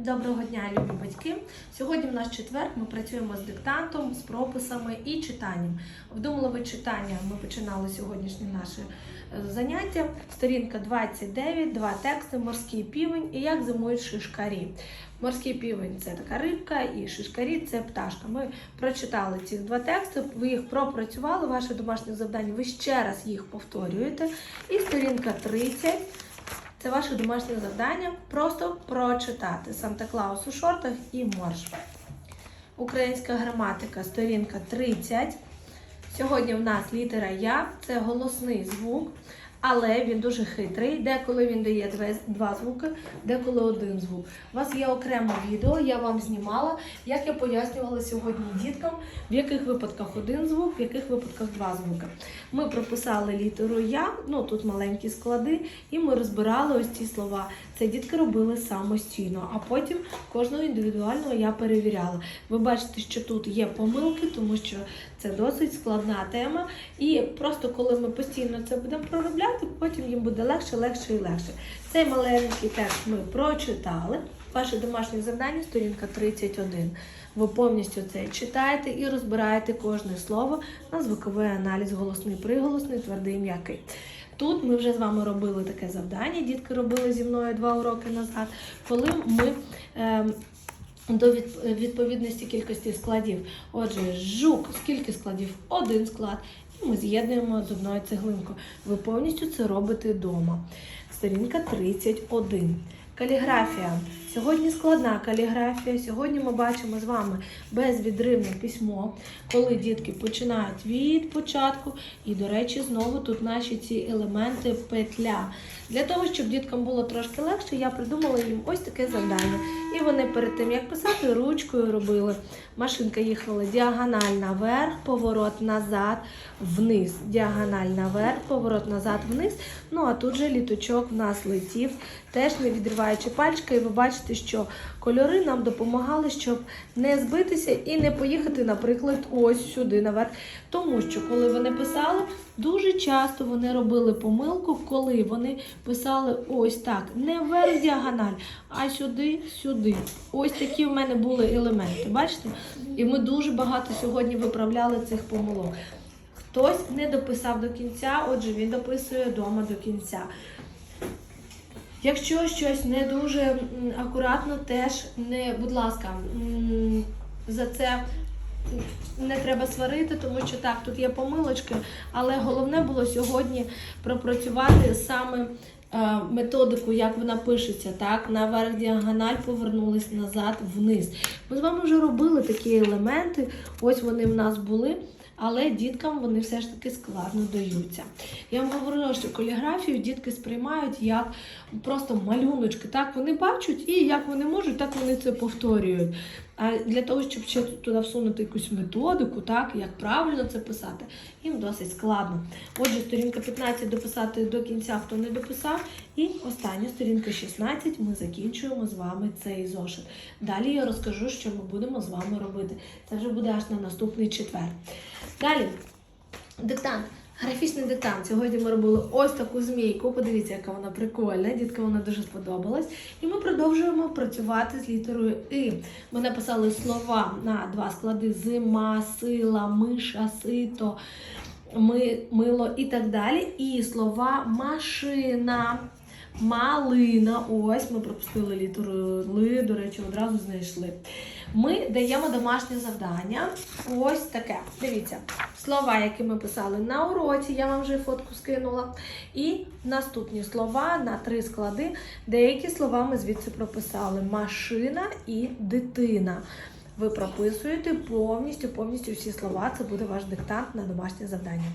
Доброго дня, любі батьки! Сьогодні в нас четвер. Ми працюємо з диктантом, з прописами і читанням. Вдумливе читання ми починали сьогоднішнє наше е, заняття. Сторінка 29, два тексти: морський півень і як зимують шишкарі. Морський півень це така рибка, і шишкарі це пташка. Ми прочитали ці два тексти, ви їх пропрацювали. Ваше домашнє завдання. Ви ще раз їх повторюєте. І сторінка 30. Це ваше домашнє завдання просто прочитати Санта Клаус у шортах і морж. Українська граматика, сторінка 30. Сьогодні в нас літера Я це голосний звук, але він дуже хитрий. Деколи він дає два звуки, деколи один звук. У вас є окреме відео, я вам знімала, як я пояснювала сьогодні діткам, в яких випадках один звук, в яких випадках два звуки. Ми прописали літеру Я, ну тут маленькі склади, і ми розбирали ось ці слова. Це дітки робили самостійно, а потім кожного індивідуально я перевіряла. Ви бачите, що тут є помилки, тому що це досить складна тема. І просто коли ми постійно це будемо проробляти, потім їм буде легше, легше і легше. Цей маленький текст ми прочитали. Ваше домашнє завдання, сторінка 31. Ви повністю це читаєте і розбираєте кожне слово на звуковий аналіз, голосний, приголосний, твердий, м'який. Тут ми вже з вами робили таке завдання. Дітки робили зі мною два уроки назад, коли ми ем, до від- відповідності кількості складів. Отже, жук, скільки складів? Один склад. І ми з'єднуємо з одною цеглинкою. Ви повністю це робите вдома. Сторінка 31. Каліграфія. Сьогодні складна каліграфія. Сьогодні ми бачимо з вами безвідривне письмо, коли дітки починають від початку. І, до речі, знову тут наші ці елементи петля. Для того, щоб діткам було трошки легше, я придумала їм ось таке завдання. І вони перед тим, як писати, ручкою робили. Машинка їхала діагональ наверх, поворот назад, вниз. Діагональ наверх, поворот назад, вниз. Ну а тут же літочок в нас летів, теж не відриваючи пальчика. І ви бачите, що кольори нам допомагали, щоб не збитися і не поїхати, наприклад, ось сюди наверх. Тому що коли вони писали, дуже часто вони робили помилку, коли вони писали ось так, не вверх діагональ, а сюди, сюди. Ось такі в мене були елементи. Бачите? І ми дуже багато сьогодні виправляли цих помилок. Хтось не дописав до кінця, отже, він дописує вдома до кінця. Якщо щось не дуже акуратно, теж не, будь ласка, за це не треба сварити, тому що так, тут є помилочки, але головне було сьогодні пропрацювати саме е, методику, як вона пишеться, так, наверх діагональ повернулись назад вниз. Ми з вами вже робили такі елементи, ось вони в нас були. Але діткам вони все ж таки складно даються. Я вам говорила, що каліграфію дітки сприймають як просто малюночки. Так вони бачать, і як вони можуть, так вони це повторюють. А для того, щоб ще туди всунути якусь методику, так як правильно це писати, їм досить складно. Отже, сторінка 15 дописати до кінця, хто не дописав. І остання сторінка 16 ми закінчуємо з вами цей зошит. Далі я розкажу, що ми будемо з вами робити. Це вже буде аж на наступний четвер. Далі, диктант. Графічний деталь. Сьогодні ми робили ось таку змійку. Подивіться, яка вона прикольна. Діткам вона дуже сподобалась. І ми продовжуємо працювати з літерою І. Ми написали слова на два склади: зима, сила, миша, сито, ми, мило і так далі. І слова машина. Малина, ось ми пропустили літеру Ли, до речі, одразу знайшли. Ми даємо домашнє завдання. Ось таке. Дивіться, слова, які ми писали на уроці, я вам вже фотку скинула. І наступні слова на три склади. Деякі слова ми звідси прописали: машина і дитина. Ви прописуєте повністю, повністю всі слова. Це буде ваш диктант на домашнє завдання.